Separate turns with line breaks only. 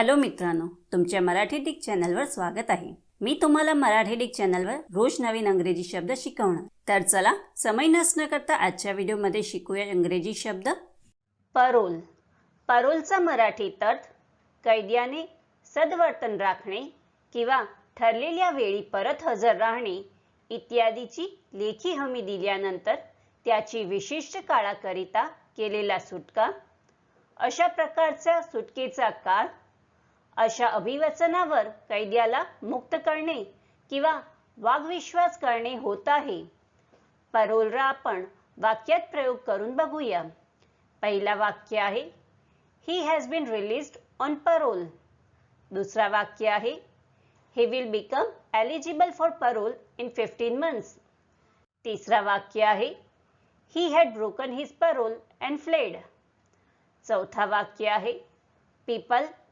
Hello मित्रांनो तुमच्या Marathi Dick चॅनलवर स्वागत आहे. मी तुम्हाला मराठी डिक चॅनलवर रोज नवीन अंग्रेजी शब्द शिकवणार. तर चला समय नसणं करता आजच्या व्हिडिओमध्ये शिकूया इंग्रजी शब्द. परोल. परोलचा मराठी अर्थ कैद्याने सद्वर्तन राखणे किंवा ठरलेल्या वेळी परत हजर राहणे इत्यादीची लेखी हमी दिल्यानंतर त्याची विशिष्ट काळाकरिता केलेला सुटका. अशा प्रकारच्या सुटकेचा काळ अशा अभिवचनावर कैद्याला मुक्त करणे किंवा वागविश्वास करणे होत आहे. परोलरा आपण वाक्यात प्रयोग करून बघूया. पहिला वाक्य आहे he has been released on parole दुसरा वाक्य आहे he will become eligible for parole in fifteen months तिसरा वाक्य आहे he had broken his parole and fled चौथा वाक्य आहे people